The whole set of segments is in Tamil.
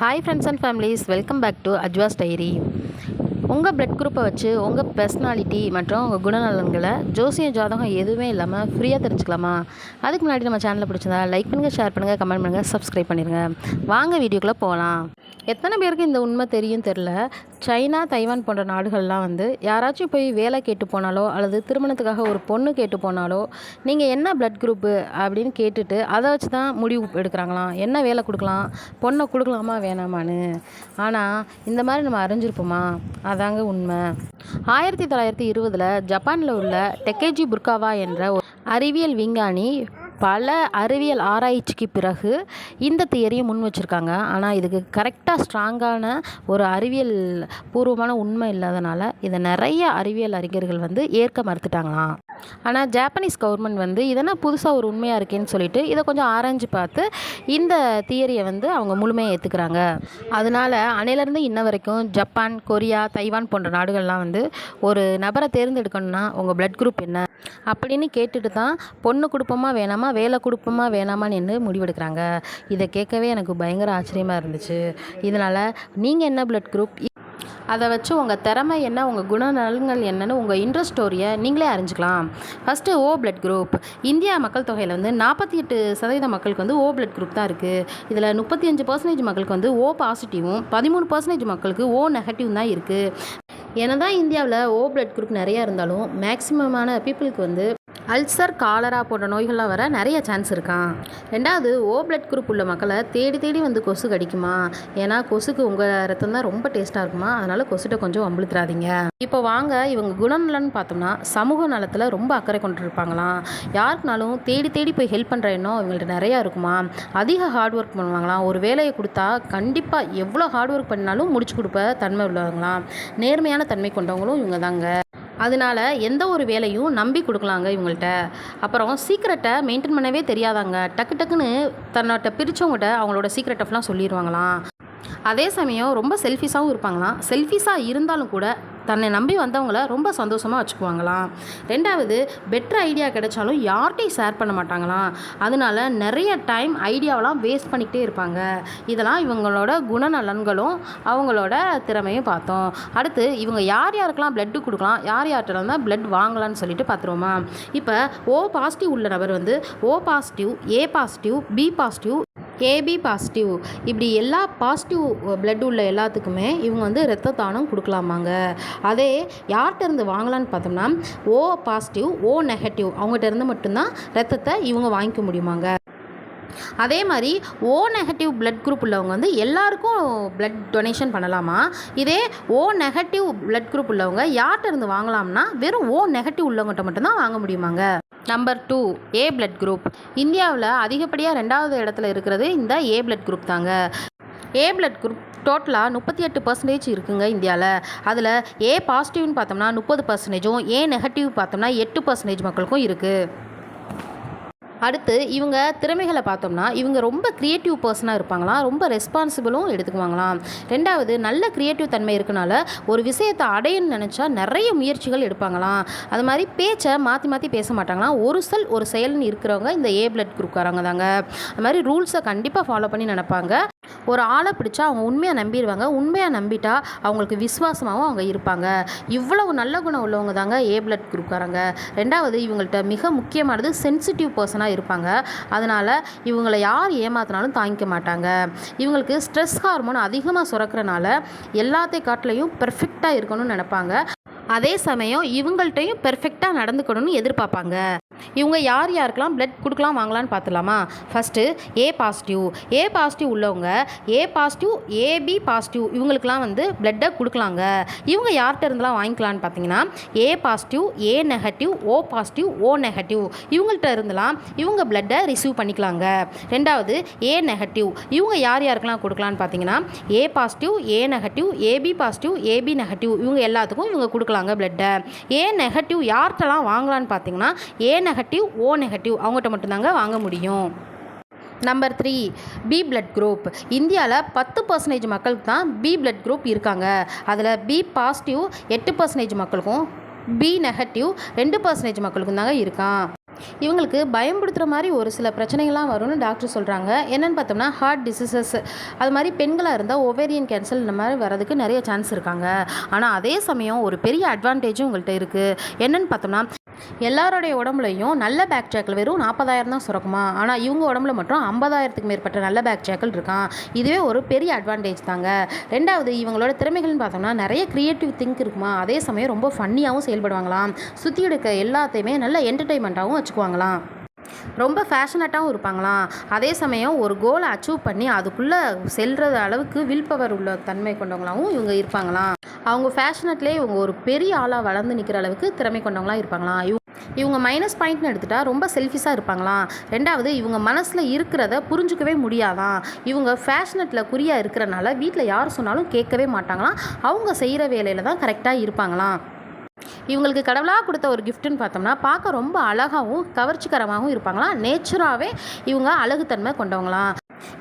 Hi friends and families welcome back to Ajwa's diary உங்கள் பிளட் குரூப்பை வச்சு உங்கள் பர்சனாலிட்டி மற்றும் உங்கள் குணநலன்களை ஜோசியம் ஜாதகம் எதுவுமே இல்லாமல் ஃப்ரீயாக தெரிஞ்சுக்கலாமா? அதுக்கு முன்னாடி நம்ம சேனலை பிடிச்சிருந்தா லைக் பண்ணுங்கள் ஷேர் பண்ணுங்கள் கமெண்ட் பண்ணுங்கள் சப்ஸ்கிரைப் பண்ணிடுங்க வாங்க வீடியோக்குள்ளே போகலாம். எத்தனை பேருக்கு இந்த உண்மை தெரியும் தெரில? சைனா தைவான் போன்ற நாடுகள்லாம் வந்து யாராச்சும் போய் வேலை கேட்டு போனாலோ அல்லது திருமணத்துக்காக ஒரு பொண்ணு கேட்டு போனாலோ நீங்கள் என்ன பிளட் குரூப்பு அப்படின்னு கேட்டுட்டு அதை வச்சு தான் முடிவு எடுக்கிறாங்களாம். என்ன வேலை கொடுக்கலாம்? பொண்ணை கொடுக்கலாமா வேணாமான்னு. ஆனால் இந்த மாதிரி நம்ம அறிஞ்சிருப்போமா? அதாங்க உண்மை. ஆயிரத்தி தொள்ளாயிரத்தி இருபதில் ஜப்பானில் உள்ள டெக்கேஜி புர்காவா என்ற ஒரு அறிவியல் விஞ்ஞானி பல அறிவியல் ஆராய்ச்சிக்கு பிறகு இந்த தியரியை முன் வச்சுருக்காங்க. ஆனால் இதுக்கு கரெக்டாக ஸ்ட்ராங்கான ஒரு அறிவியல் பூர்வமான உண்மை இல்லாதனால இதை நிறைய அறிவியல் அறிஞர்கள் வந்து ஏற்க மறுத்துட்டாங்களாம். ஆனால் ஜாப்பனீஸ் கவர்மெண்ட் வந்து இதெல்லாம் புதுசாக ஒரு உண்மையாக இருக்கேன்னு சொல்லிட்டு இதை கொஞ்சம் ஆராய்ஞ்சு பார்த்து இந்த தியரியை வந்து அவங்க முழுமையாக ஏற்றுக்கிறாங்க அதனால அணையிலேருந்து இன்ன வரைக்கும் ஜப்பான் கொரியா தைவான் போன்ற நாடுகள்லாம் வந்து ஒரு நபரை தேர்ந்தெடுக்கணும்னா உங்கள் பிளட் குரூப் என்ன? அப்படின்னு கேட்டுட்டு தான் பொண்ணு குடுப்பமா வேணாமா வேலை குடுப்பமா வேணாமான்னு என்று முடிவெடுக்கிறாங்க. இதை கேட்கவே எனக்கு பயங்கர ஆச்சரியமாக இருந்துச்சு. இதனால் நீங்கள் என்ன பிளட் குரூப் அதை வச்சு உங்கள் திறமை என்ன உங்கள் குணநலன்கள் என்னென்னு உங்கள் இன்ட்ரெஸ்ட் ஸ்டோரியை நீங்களே அறிஞ்சிக்கலாம். First O blood group India மக்கள் தொகையில் வந்து நாற்பத்தி எட்டு சதவீத மக்களுக்கு வந்து ஓ பிளட் குரூப் தான் இருக்குது இதில் முப்பத்தி அஞ்சு பர்சன்டேஜ் மக்களுக்கு வந்து ஓ பாசிட்டிவும் பதிமூணு பர்சன்டேஜ் மக்களுக்கு ஓ நெகட்டிவ் தான் இருக்குது என்னதான் இந்தியாவில் ஓ பிளட் குரூப் நிறையா இருந்தாலும் மேக்ஸிமமான பீப்புளுக்கு வந்து அல்சர் காலரா போன்ற நோய்கள்லாம் வர நிறைய சான்ஸ் இருக்கான் ரெண்டாவது ஓ பிளட் குரூப் உள்ள மக்களை தேடி தேடி வந்து கொசு கடிக்குமா? ஏன்னா கொசுக்கு உங்கள் ரத்தம் தான் ரொம்ப டேஸ்ட்டாக இருக்குமா? அதனால் கொசுட்ட கொஞ்சம் வம்பிழுத்துறாதீங்க இப்போ வாங்க இவங்க குணநலன்னு பார்த்தோம்னா சமூக நலத்தில் ரொம்ப அக்கறை கொண்டு இருப்பாங்களாம் யாருக்குனாலும் தேடி தேடி போய் ஹெல்ப் பண்ணுற எண்ணம் இவங்கள்ட்ட நிறையா இருக்குமா? அதிக ஹார்ட் ஒர்க் பண்ணுவாங்களாம். ஒரு வேலையை கொடுத்தா கண்டிப்பாக எவ்வளோ ஹார்ட் ஒர்க் பண்ணாலும் முடிச்சு கொடுப்ப தன்மை உள்ளவங்களாம். நேர்மையான தன்மை கொண்டவங்களும் இவங்க தாங்க அதனால எந்த ஒரு வேலையும் நம்பி கொடுக்கலாங்க இவங்கள்ட்ட. அப்புறம் சீக்கிரட்டை மெயின்டைன் பண்ணவே தெரியாதாங்க. டக்கு டக்குன்னு தன்னோட பிரித்தவங்ககிட்ட அவங்களோட சீக்ரெட்டெல்லாம் சொல்லிடுவாங்களாம் அதே சமயம் ரொம்ப செல்ஃபிஷாகவும் இருப்பாங்களாம். செல்ஃபிஷாக இருந்தாலும் கூட தன்னை நம்பி வந்தவங்கள ரொம்ப சந்தோஷமாக வச்சுக்குவாங்களாம். ரெண்டாவது பெட்டர் ஐடியா கிடைச்சாலும் யார்கிட்டையும் ஷேர் பண்ண மாட்டாங்களாம். அதனால நிறைய டைம் ஐடியாவெல்லாம் வேஸ்ட் பண்ணிக்கிட்டே இருப்பாங்க. இதெல்லாம் இவங்களோட குணநலன்களும் அவங்களோட திறமையும் பார்த்தோம். அடுத்து இவங்க யார் யாருக்கெல்லாம் பிளட்டு கொடுக்கலாம் யார் யார்கிட்ட தான் பிளட் வாங்கலாம்னு சொல்லிட்டு பார்த்துருவோமா? இப்போ ஓ பாசிட்டிவ் உள்ள நபர் வந்து O positive A positive B positive AB positive இப்படி எல்லா பாசிட்டிவ் பிளட் உள்ள எல்லாத்துக்குமே இவங்க வந்து இரத்த தானம் கொடுக்கலாமாங்க. அதே யார்கிட்ட இருந்து வாங்கலான்னு பார்த்தோம்னா ஓ பாசிட்டிவ் ஓ நெகட்டிவ் அவங்ககிட்ட இருந்து மட்டும்தான் ரத்தத்தை இவங்க வாங்கிக்க முடியுமாங்க. அதே மாதிரி ஓ நெகட்டிவ் பிளட் குரூப் உள்ளவங்க வந்து எல்லாருக்கும் பிளட் டொனேஷன் பண்ணலாமா? இதே ஓ நெகட்டிவ் பிளட் குரூப் உள்ளவங்க யார்கிட்ட இருந்து வாங்கலாம்னா வெறும் ஓ நெகட்டிவ் உள்ளவங்ககிட்ட மட்டும்தான் வாங்க முடியுமாங்க. Number two A blood group இந்தியாவில் அதிகப்படியாக ரெண்டாவது இடத்துல இருக்கிறது இந்த ஏ பிளட் குரூப் தாங்க. ஏ பிளட் குரூப் டோட்டலாக முப்பத்தி எட்டு பர்சன்டேஜ் இருக்குங்க இந்தியாவில் அதில் ஏ பாசிட்டிவ்னு பார்த்தோம்னா முப்பது பர்சன்டேஜும் ஏ நெகட்டிவ் பார்த்தோம்னா எட்டு பர்சன்டேஜ் மக்களுக்கும் இருக்குது அடுத்து இவங்க திறமைகளை பார்த்தோம்னா இவங்க ரொம்ப க்ரியேட்டிவ் பர்சனாக இருப்பாங்களாம் ரொம்ப ரெஸ்பான்சிபிளும் எடுத்துக்குவாங்களாம். ரெண்டாவது நல்ல க்ரியேட்டிவ் தன்மை இருக்கனால ஒரு விஷயத்தை அடையணும்னு நினச்சா நிறைய முயற்சிகள் எடுப்பாங்களாம். அது மாதிரி பேச்சை மாற்றி மாற்றி பேச மாட்டாங்களாம். ஒரு சொல் ஒரு செயல்னு இருக்கிறவங்க இந்த ஏ பிளட் குரூப்காரங்க தாங்க. அது மாதிரி ரூல்ஸை கண்டிப்பாக ஃபாலோ பண்ணி நினைப்பாங்க. ஒரு ஆளை பிடிச்சா அவங்க உண்மையாக நம்பிடுவாங்க உண்மையாக நம்பிட்டா அவங்களுக்கு விசுவாசமாகவும் அவங்க இருப்பாங்க. இவ்வளவு நல்ல குணம் உள்ளவங்க தாங்க ஏ பிளட் குரூப்காரங்க ரெண்டாவது இவங்கள்ட்ட மிக முக்கியமானது சென்சிட்டிவ் பர்சனாக இருப்பாங்க. அதனால் இவங்களை யார் ஏமாத்தினாலும் தாங்கிக்க மாட்டாங்க. இவங்களுக்கு ஸ்ட்ரெஸ் ஹார்மோன் அதிகமாக சுரக்கிறனால எல்லாத்தை காட்டிலையும் பெர்ஃபெக்டாக இருக்கணும்னு நினைப்பாங்க. அதே சமயம் இவங்கள்ட்டையும் பெர்ஃபெக்டாக நடந்துக்கணும்னு எதிர்பார்ப்பாங்க. இவங்க யார் யாருக்கெல்லாம் பிளட் கொடுக்கலாம் வாங்கலான்னு பார்த்துலாமா first A positive A positive உள்ளவங்க ஏ பாசிட்டிவ் ஏபி பாசிட்டிவ் இவங்களுக்கெல்லாம் வந்து பிளட்டை கொடுக்கலாங்க. இவங்க யார்கிட்ட இருந்தெல்லாம் வாங்கிக்கலான்னு பார்த்தீங்கன்னா A positive A negative O positive O negative இவங்கள்ட்ட இருந்தெல்லாம் இவங்க பிளட்டை ரிசீவ் பண்ணிக்கலாங்க. ரெண்டாவது ஏ நெகட்டிவ் இவங்க யார் யாருக்கெல்லாம் கொடுக்கலான்னு பார்த்தீங்கன்னா A positive A negative AB positive AB negative இவங்க எல்லாத்துக்கும் இவங்க கொடுக்கலாங்க பிளட்டை ஏ நெகட்டிவ் யார்கிட்டலாம் வாங்கலான்னு பார்த்தீங்கன்னா A negative negative O negative அவங்ககிட்ட மட்டும்தாங்க வாங்க முடியும். Number three B blood group இந்தியாவில் பத்து பர்சன்டேஜ் மக்களுக்கு தான் பி பிளட் குரூப் இருக்காங்க. அதில் பி பாசிட்டிவ் எட்டு பர்சன்டேஜ் மக்களுக்கும் பி நெகட்டிவ் ரெண்டு பர்சன்டேஜ் மக்களுக்கும் தாங்க இருக்கான். இவங்களுக்கு பயம்படுத்துகிற மாதிரி ஒரு சில பிரச்சனைகள்லாம் வரும்னு டாக்டர் சொல்கிறாங்க என்னென்னு பார்த்தோம்னா ஹார்ட் டிசீசஸ் அது மாதிரி பெண்களாக இருந்தால் ஒவேரியன் கேன்சர் இந்த மாதிரி வரதுக்கு நிறைய சான்ஸ் இருக்காங்க. ஆனால் அதே சமயம் ஒரு பெரிய அட்வான்டேஜும் உங்கள்கிட்ட இருக்குது என்னென்னு பார்த்தோம்னா எல்லாருடைய உடம்புலையும் நல்ல பேக்டீரியாக்கள் வெறும் நாற்பதாயிரம் தான் சுரக்குமா? ஆனால் இவங்க உடம்புல மட்டும் ஐம்பதாயிரத்துக்கு மேற்பட்ட நல்ல பேக்டீரியாக்கள் இருக்கான். இதுவே ஒரு பெரிய அட்வான்டேஜ் தாங்க. ரெண்டாவது இவங்களோட திறமைகள்னு பார்த்தோம்னா நிறைய க்ரியேட்டிவ் திங்க் இருக்குமா? அதே சமயம் ரொம்ப ஃபன்னியாகவும் செயல்படுவாங்களாம். சுற்றி எடுக்க எல்லாத்தையுமே நல்ல என்டர்டைன்மெண்ட்டாகவும் வச்சுக்குவாங்களாம். ரொம்ப ஃபேஷனட்டாகவும் இருப்பாங்களாம். அதே சமயம் ஒரு கோலை அச்சீவ் பண்ணி அதுக்குள்ளே செல்கிற அளவுக்கு வில் பவர் உள்ள தன்மை கொண்டவங்களாகவும் இவங்க இருப்பாங்களாம். அவங்க ஃபேஷனட்லேயே இவங்க ஒரு பெரிய ஆளாக வளர்ந்து நிற்கிற அளவுக்கு திறமை கொண்டவங்களாக இருப்பாங்களாம். இவங்க இவங்க மைனஸ் பாயிண்ட்னு எடுத்துட்டா ரொம்ப செல்ஃபிஷாக இருப்பாங்களாம். ரெண்டாவது இவங்க மனசில் இருக்கிறத புரிஞ்சுக்கவே முடியாதான் இவங்க ஃபேஷனட்டில் குறியாக இருக்கிறனால வீட்டில் யார் சொன்னாலும் கேட்கவே மாட்டாங்களாம். அவங்க செய்கிற வேலையில் தான் கரெக்டாக இருப்பாங்களாம். இவங்களுக்கு கடவுளாக கொடுத்த ஒரு கிஃப்ட்டுன்னு பார்த்தோம்னா பார்க்க ரொம்ப அழகாகவும் கவர்ச்சிகரமாகவும் இருப்பாங்களாம் நேச்சுராகவே இவங்க அழகுத்தன்மை கொண்டவங்களாம்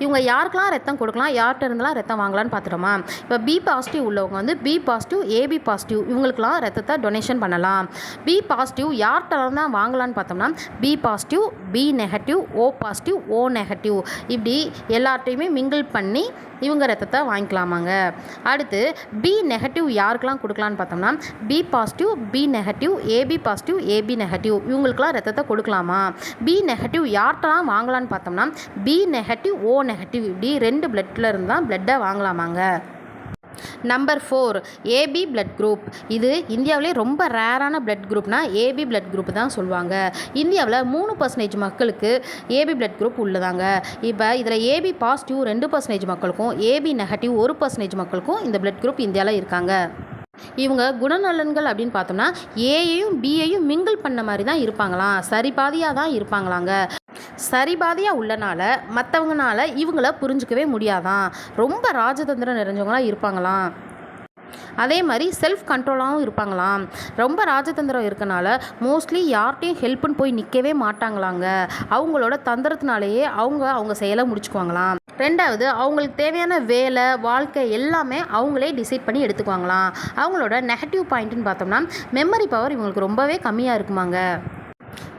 இவங்க யாருக்கெல்லாம் ரத்தம் கொடுக்கலாம் யார்கிட்ட இருந்தெல்லாம் ரத்தம் வாங்கலாம்னு பார்த்துட்டோமா? இப்போ பி பாசிட்டிவ் உள்ளவங்க வந்து பி பாசிட்டிவ் ஏபி பாசிட்டிவ் இவங்களுக்குலாம் ரத்தத்தை டொனேஷன் பண்ணலாம். பி பாசிட்டிவ் யார்கிட்ட தான் வாங்கலாம்னு பார்த்தோம்னா B positive B negative O positive O negative இப்படி எல்லார்ட்டையுமே மிங்கிள் பண்ணி இவங்க ரத்தத்தை வாங்கிக்கலாமாங்க. அடுத்து பி நெகட்டிவ் யாருக்கெல்லாம் கொடுக்கலான்னு பார்த்தோம்னா B positive B negative AB positive AB negative இவங்களுக்குலாம் ரத்தத்தை கொடுக்கலாமா? பி நெகட்டிவ் யார்கிட்டலாம் வாங்கலான்னு பார்த்தோம்னா B negative O O negative இப்படி ரெண்டு பிளட்டில் இருந்தால் பிளட்டை வாங்கலாமாங்க? Number four AB blood group இது இந்தியாவிலே ரொம்ப ரேரான பிளட் குரூப்னா ஏபி பிளட் குரூப் தான் சொல்லுவாங்க. இந்தியாவில் மூணு பர்சன்டேஜ் மக்களுக்கு ஏபி பிளட் குரூப் உள்ளதாங்க. இப்போ இதில் ஏபி பாசிட்டிவ் ரெண்டு பர்சன்டேஜ் மக்களுக்கும் ஏபி நெகட்டிவ் ஒரு பர்சன்டேஜ் மக்களுக்கும் இந்த பிளட் குரூப் இந்தியாவில் இருக்காங்க. இவங்க குணநலன்கள் அப்படின்னு பார்த்தோம்னா ஏயையும் பியையும் மிங்கிள் பண்ண மாதிரி தான் இருப்பாங்களாம். சரி பாதியாக தான் இருப்பாங்களாங்க. சரிபாதியாக உள்ளனால மற்றவங்கனால இவங்கள புரிஞ்சுக்கவே முடியாதான். ரொம்ப ராஜதந்திரம் நிறைஞ்சவங்களாக இருப்பாங்களாம். அதே மாதிரி செல்ஃப் கண்ட்ரோலாகவும் இருப்பாங்களாம். ரொம்ப ராஜதந்திரம் இருக்கனால மோஸ்ட்லி யார்கிட்டையும் ஹெல்ப்புன்னு போய் நிற்கவே மாட்டாங்களாங்க. அவங்களோட தந்திரத்தினாலேயே அவங்க அவங்க செயலை முடிச்சுக்குவாங்களாம். ரெண்டாவது அவங்களுக்கு தேவையான வேலை வாழ்க்கை எல்லாமே அவங்களே டிசைட் பண்ணி எடுத்துக்குவாங்களாம். அவங்களோட நெகட்டிவ் பாயிண்ட்டுன்னு பார்த்தோம்னா மெமரி பவர் இவங்களுக்கு ரொம்பவே கம்மியாக இருக்குமாங்க.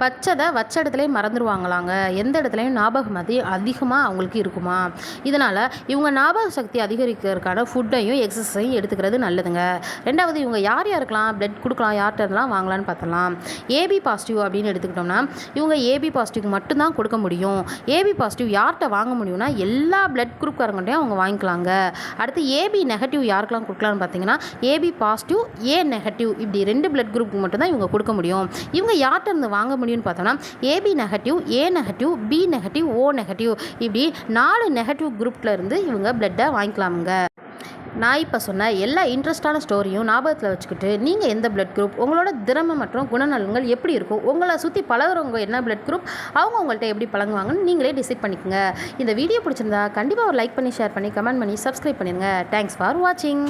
வச்சதை வச்ச இடத்துலையே மறந்துடுவாங்களாங்க எந்த இடத்துலையும் ஞாபக மதி அதிகமாக அவங்களுக்கு இருக்குமா? இதனால் இவங்க ஞாபக சக்தி அதிகரிக்கிறதுக்கான ஃபுட்டையும் எக்ஸசைஸையும் எடுத்துக்கிறது நல்லதுங்க. ரெண்டாவது இவங்க யார் யாருக்கெல்லாம் பிளட் கொடுக்கலாம் யார்கிட்டலாம் வாங்கலான்னு பார்த்தலாம் ஏபி பாசிட்டிவ் அப்படின்னு எடுத்துக்கிட்டோம்னா இவங்க ஏபி பாசிட்டிவ் மட்டும்தான் கொடுக்க முடியும். ஏபி பாசிட்டிவ் யார்கிட்ட வாங்க முடியும்னா எல்லா பிளட் குரூப்காரங்கள்டையும் அவங்க வாங்கிக்கலாங்க. அடுத்து ஏபி நெகட்டிவ் யாருக்கெல்லாம் கொடுக்கலான்னு பார்த்தீங்கன்னா ஏபி பாசிட்டிவ் ஏ நெகட்டிவ் இப்படி ரெண்டு பிளட் குரூப்புக்கு மட்டும்தான் இவங்க கொடுக்க முடியும். இவங்க யார்கிட்ட இருந்து வாங்க முடியும்னு பார்த்தோம்னா AB negative A negative B negative O negative இப்படி நாலு நெகட்டிவ் குரூப்பில் இருந்து இவங்க பிளட்டை வாங்கிக்கலாமுங்க. நான் இப்போ சொன்ன எல்லா இன்ட்ரெஸ்டான ஸ்டோரியும் ஞாபகத்தில் வச்சுக்கிட்டு நீங்கள் எந்த பிளட் குரூப் உங்களோட திறமை மற்றும் குணநலன்கள் எப்படி இருக்கும் உங்களை சுற்றி பழகுறவங்க என்ன பிளட் குரூப் அவங்க உங்கள்கிட்ட எப்படி பழங்குவாங்கன்னு நீங்களே டிசைட் பண்ணிக்கோங்க. இந்த வீடியோ பிடிச்சிருந்தா கண்டிப்பாக ஒரு லைக் பண்ணி ஷேர் பண்ணி கமெண்ட் பண்ணி சப்ஸ்கிரைப் பண்ணிடுங்க தேங்க்ஸ் ஃபார் வாட்சிங்